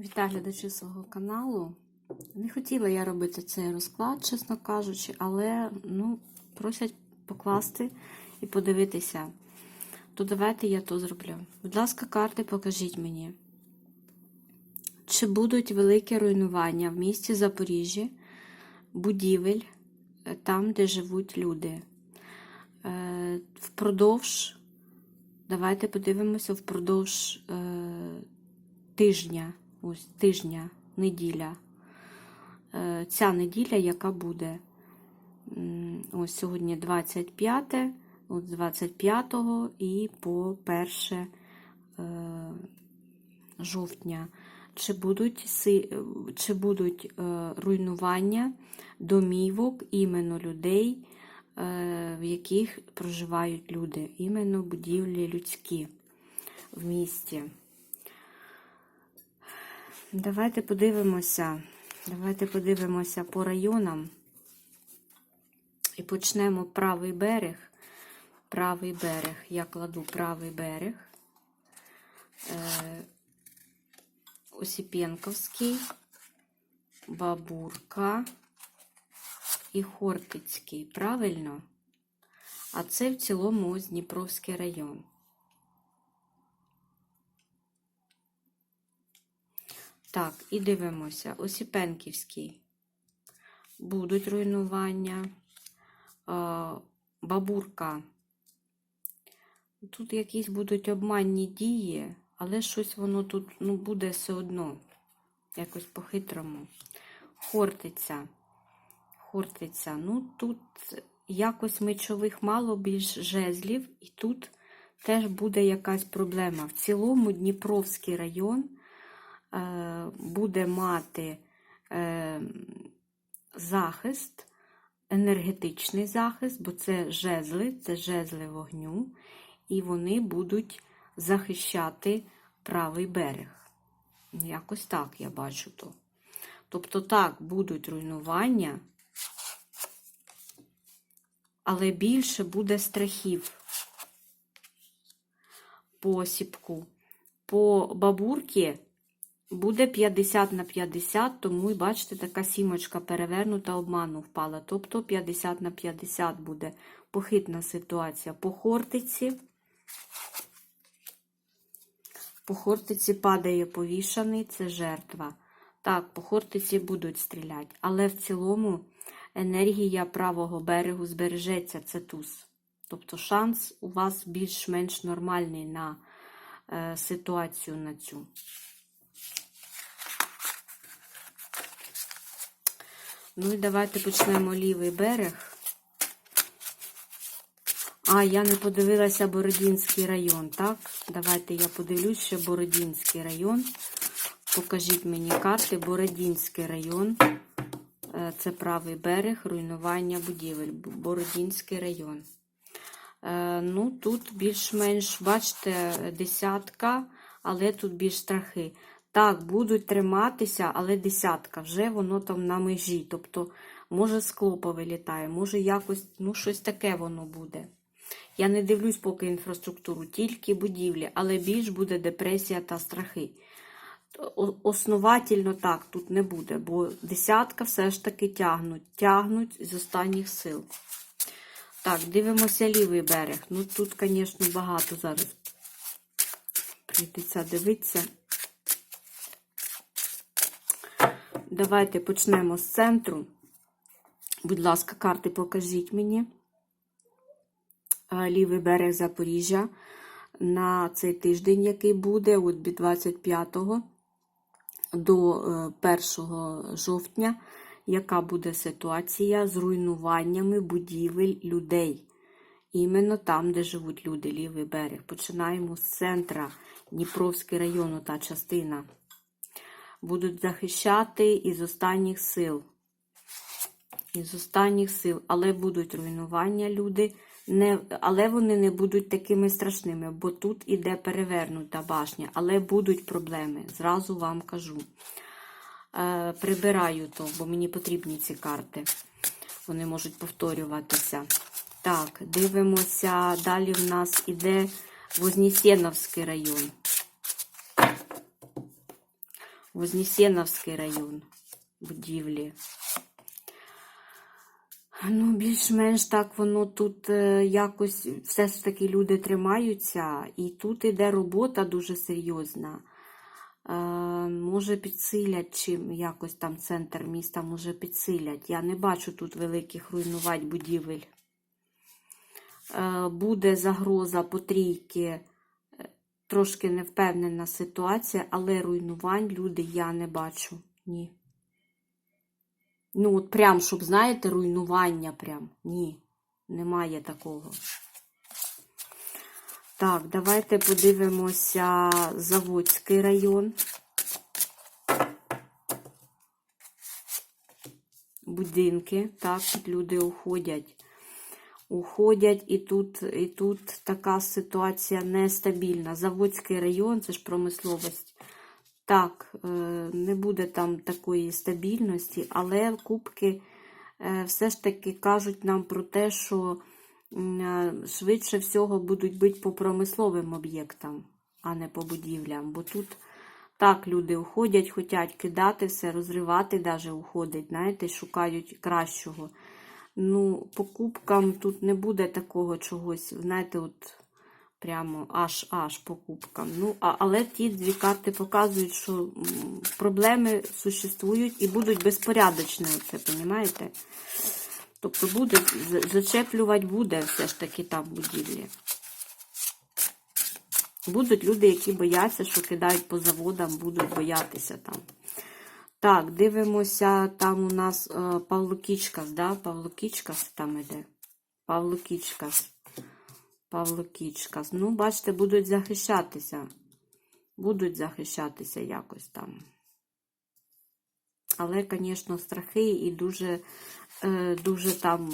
Вітаю глядачі свого каналу. Не хотіла я робити цей розклад, чесно кажучи, але ну, просять покласти і подивитися. То давайте я то зроблю. Будь ласка, карти покажіть мені. Чи будуть великі руйнування в місті Запоріжжі, будівель, е, там, де живуть люди? Е, Впродовж, давайте подивимося, впродовж е, тижня, ось тижня, неділя. Е, Ця неділя, яка буде. Ось сьогодні 25, от з 25 і по 1 е, жовтня. Чи будуть, чи будуть е, руйнування домівок іменно людей, в яких проживають люди, іменно будівлі людські в місті? Давайте подивимося. Давайте подивимося по районам. І почнемо правий берег. Правий берег. Я кладу правий берег. Е, Осіпенковський, Бабурка і Хортицький. Правильно? А це в цілому ось Дніпровський район. Так, і дивимося. Осіпенківський. Будуть руйнування. Бабурка. Тут якісь будуть обманні дії, але щось воно тут ну, буде все одно. Якось по-хитрому. Хортиця. Хортиця. Ну, тут якось мечових мало більш жезлів, і тут теж буде якась проблема. В цілому Дніпровський район е, буде мати е, захист, енергетичний захист, бо це жезли, це жезли вогню, і вони будуть захищати правий берег. Якось так я бачу то. Тобто так, будуть руйнування, але більше буде страхів по осіпку. По бабурки буде 50 на 50, тому і бачите, така сімочка перевернута обману впала. Тобто 50 на 50 буде похитна ситуація. По хортиці. По хортиці падає повішаний, це жертва. Так, по хортиці будуть стріляти, але в цілому енергія правого берегу збережеться, це туз. Тобто шанс у вас більш-менш нормальний на е, ситуацію на цю. Ну і давайте почнемо лівий берег. А, я не подивилася Бородінський район, так? Давайте я подивлюсь ще Бородінський район. Покажіть мені карти. Бородінський район. Е, Це правий берег, руйнування будівель. Бородінський район. Е, Ну, тут більш-менш, бачите, десятка, але тут більш страхи. Так, будуть триматися, але десятка, вже воно там на межі. Тобто, може, скло повилітає, може якось, ну, щось таке воно буде. Я не дивлюсь поки інфраструктуру, тільки будівлі, але більш буде депресія та страхи. Основательно так тут не буде, бо десятка все ж таки тягнуть, тягнуть з останніх сил. Так, дивимося лівий берег. Ну тут, звісно, багато зараз прийдеться дивитися. Давайте почнемо з центру. Будь ласка, карти покажіть мені. Лівий берег Запоріжжя на цей тиждень, який буде від 25 до е, 1 жовтня, яка буде ситуація з руйнуваннями будівель людей. Іменно там, де живуть люди, лівий берег. Починаємо з центра Дніпровський район, та частина. Будуть захищати із останніх сил. Із останніх сил, але будуть руйнування люди, не, але вони не будуть такими страшними, бо тут іде перевернута башня, але будуть проблеми, зразу вам кажу. Е, прибираю то, бо мені потрібні ці карти. Вони можуть повторюватися. Так, дивимося. Далі в нас іде Вознесеновський район. Вознесеновський район будівлі. Ну, більш-менш так воно тут е, якось все ж таки люди тримаються, і тут іде робота дуже серйозна. Е, може підсилять, чим якось там центр міста може підсилять. Я не бачу тут великих руйнувань будівель. Е, буде загроза по трійки, е, трошки невпевнена ситуація, але руйнувань люди я не бачу. Ні. Ну, от прям, щоб, знаєте, руйнування прям. Ні, немає такого. Так, давайте подивимося Заводський район. Будинки, так, тут люди уходять. Уходять, і тут, і тут така ситуація нестабільна. Заводський район, це ж промисловість. Так, е, не буде там такої стабільності, але кубки е, все ж таки кажуть нам про те, що е, швидше всього будуть бити по промисловим об'єктам, а не по будівлям. Бо тут так люди уходять, хочуть кидати все, розривати навіть уходять, знаєте, шукають кращого. Ну, по кубкам тут не буде такого чогось, знаєте, от прямо аж аж по кубкам. Ну, а, але ті дві карти показують, що проблеми существують і будуть безпорядочні, оце, розумієте? Тобто буде, зачеплювати буде все ж таки там будівлі. Будуть люди, які бояться, що кидають по заводам, будуть боятися там. Так, дивимося, там у нас е, Павло Кічкас, да? Павло Кічкас там іде. Павло Кічкас. Павло Кічкас. Ну, бачите, будуть захищатися. Будуть захищатися якось там. Але, звісно, страхи і дуже, е, дуже там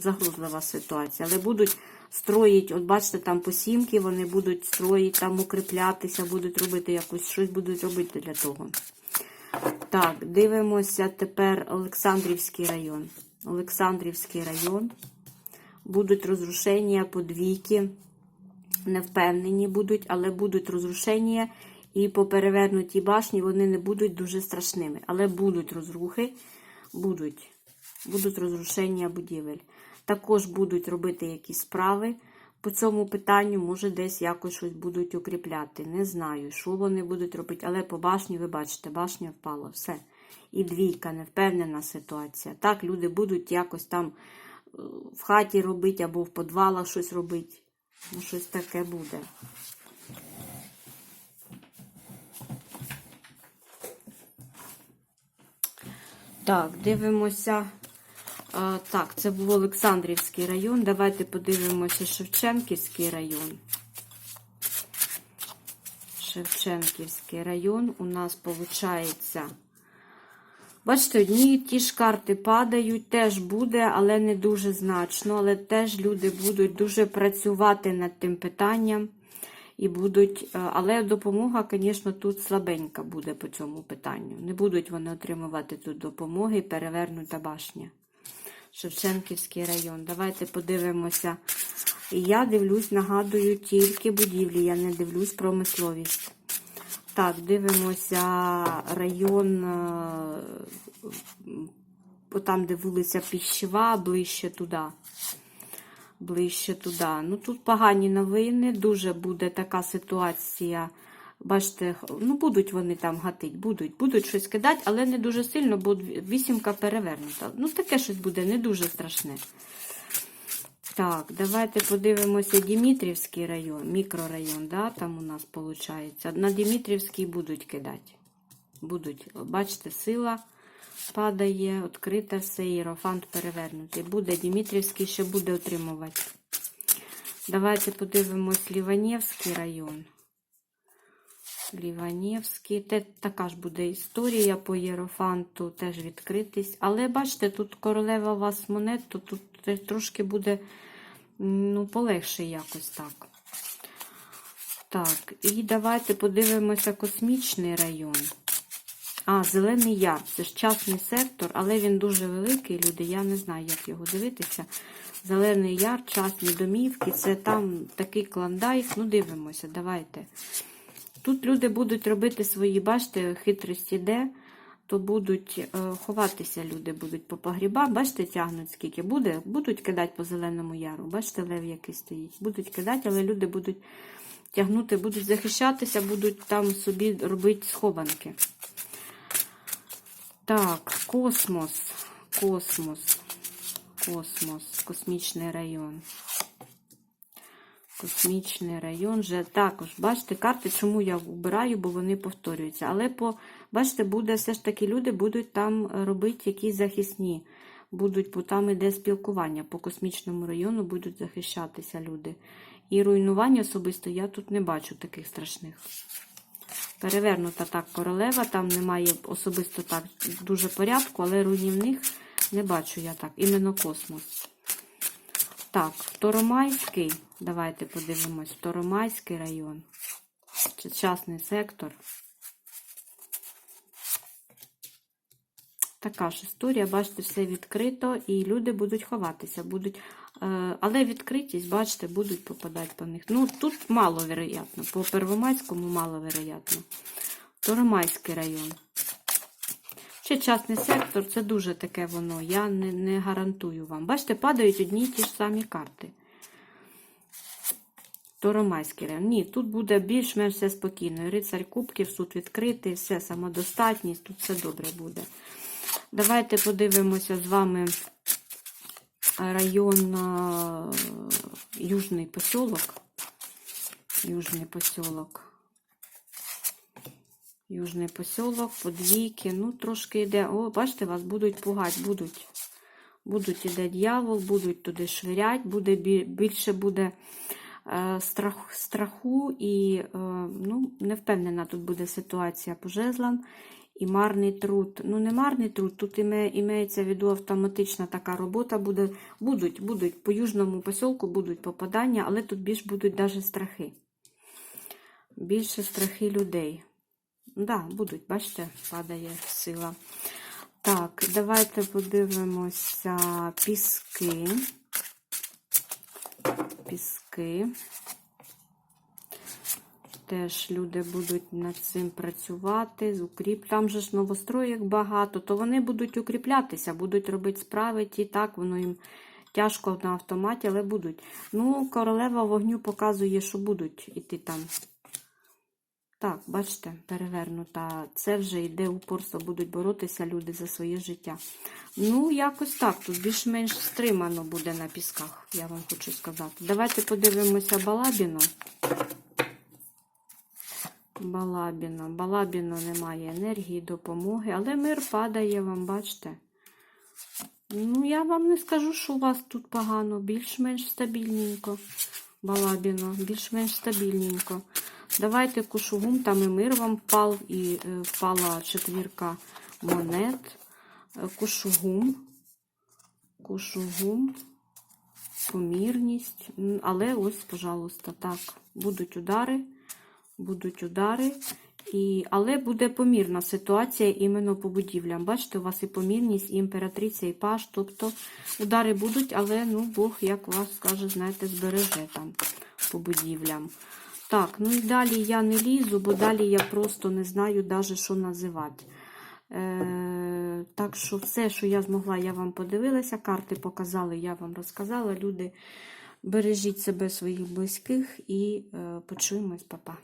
загрозлива ситуація. Але будуть строїти, от бачите, там по сімки вони будуть строїти, там укріплятися, будуть робити якось, щось будуть робити для того. Так, дивимося тепер Олександрівський район. Олександрівський район. Будуть розрушення подвійки. Не впевнені будуть, але будуть розрушення. І по перевернутій башні вони не будуть дуже страшними. Але будуть розрухи, будуть, будуть розрушення будівель. Також будуть робити якісь справи по цьому питанню, може, десь якось щось будуть укріпляти. Не знаю, що вони будуть робити, але по башні, ви бачите, башня впала, все. І двійка, невпевнена ситуація. Так, люди будуть якось там е, в хаті робити або в підвалах щось робити. Ну, щось таке буде. Так, дивимося. Так, це був Олександрівський район. Давайте подивимося Шевченківський район. Шевченківський район у нас виходить. Бачите, одні ті ж карти падають, теж буде, але не дуже значно. Але теж люди будуть дуже працювати над тим питанням. І будуть, е, але допомога, звісно, тут слабенька буде по цьому питанню. Не будуть вони отримувати тут допомоги, перевернута башня. Шевченківський район. Давайте подивимося. Я дивлюсь, нагадую, тільки будівлі, я не дивлюсь промисловість. Так, дивимося район, е, там, де вулиця Піщева, ближче туди. Ближче туди. Ну, тут погані новини, дуже буде така ситуація. Бачите, ну будуть вони там гатить, будуть, будуть щось кидати, але не дуже сильно, бо вісімка перевернута. Ну, таке щось буде не дуже страшне. Так, давайте подивимося Дімітрівський район, мікрорайон, да, там у нас виходить. На Дімітрівський будуть кидати. Будуть, бачите, сила падає, відкрите все, іерофант перевернутий. Буде Дімітрівський, ще буде отримувати. Давайте подивимось Ліванівський район. Ліванівський. Те, така ж буде історія по Єрофанту, теж відкритись. Але бачите, тут королева у вас монет, то тут трошки буде ну, полегше якось так. Так, і давайте подивимося космічний район. А, Зелений Яр. Це ж частний сектор, але він дуже великий, люди. Я не знаю, як його дивитися. Зелений Яр, частні домівки. Це там такий клондайк. Ну, дивимося, давайте. Тут люди будуть робити свої, бачите, хитрість іде, то будуть е, ховатися люди будуть по погрібам. Бачите, тягнуть скільки буде, будуть кидати по зеленому яру. Бачите, лев який стоїть. Будуть кидати, але люди будуть тягнути, будуть захищатися, будуть там собі робити схованки. Так, космос, космос, космос, космічний район. Космічний район вже також, бачите, карти, чому я вбираю, бо вони повторюються. Але по, бачите, буде все ж таки люди будуть там робити якісь захисні. Будуть, бо там іде спілкування. По космічному району будуть захищатися люди. І руйнування особисто я тут не бачу таких страшних. Перевернута так королева, там немає особисто так дуже порядку, але руйнівних не бачу я так. Іменно космос. Так, Торомайський. Давайте подивимось. Торомайський район. Частний сектор. Така ж історія, бачите, все відкрито, і люди будуть ховатися. будуть, е, Але відкритість, бачите, будуть попадати по них. Ну, тут маловероятно. По Первомайському маловероятно. Торомайський район. Ще частний сектор, це дуже таке воно. Я не, не гарантую вам. Бачите, падають одні й ті ж самі карти. Торомайський район. Ні, тут буде більш-менш все спокійно. Рицарь кубків, суд відкритий, все самодостатність, тут все добре буде. Давайте подивимося з вами район Южний посілок. Южний посілок. Южний посілок, подвійки. Ну, трошки йде. О, бачите, вас будуть пугати, будуть. Будуть іде дьявол, будуть туди швирять, буде більше буде е, страх, страху і е, ну, не впевнена тут буде ситуація по жезлам. І марний труд. Ну, не марний труд, тут іме, імеється в виду автоматична така робота. буде. Будуть, будуть по южному посілку будуть попадання, але тут більш будуть навіть страхи. Більше страхи людей. Да, будуть, бачите, падає сила. Так, давайте подивимося піски. Піски. Теж люди будуть над цим працювати, укріп. Там же ж новостроїк багато, то вони будуть укріплятися, будуть робити справи, ті так, воно їм тяжко на автоматі, але будуть. Ну, королева вогню показує, що будуть іти там. Так, бачите, перевернута. Це вже йде упорство, будуть боротися люди за своє життя. Ну, якось так. Тут більш-менш стримано буде на пісках, я вам хочу сказати. Давайте подивимося Балабіно. Балабіно. Балабіно немає енергії, допомоги, але мир падає вам, бачите? Ну, я вам не скажу, що у вас тут погано, більш-менш стабільненько. Балабіно, більш-менш стабільненько. Давайте кушугум, там і мир вам впав, і е, впала четвірка монет. Е, Кушугум, кушугум, помірність. Але ось, пожалуйста, так, будуть удари, будуть удари. І, але буде помірна ситуація іменно по будівлям. Бачите, у вас і помірність, і імператриця, і паш. Тобто удари будуть, але ну, Бог, як вас скаже, знаєте, збереже там по будівлям. Так, ну і далі я не лізу, бо далі я просто не знаю навіть, що називати. Е, так що все, що я змогла, я вам подивилася. Карти показали, я вам розказала. Люди, бережіть себе своїх близьких і е, почуємось, папа.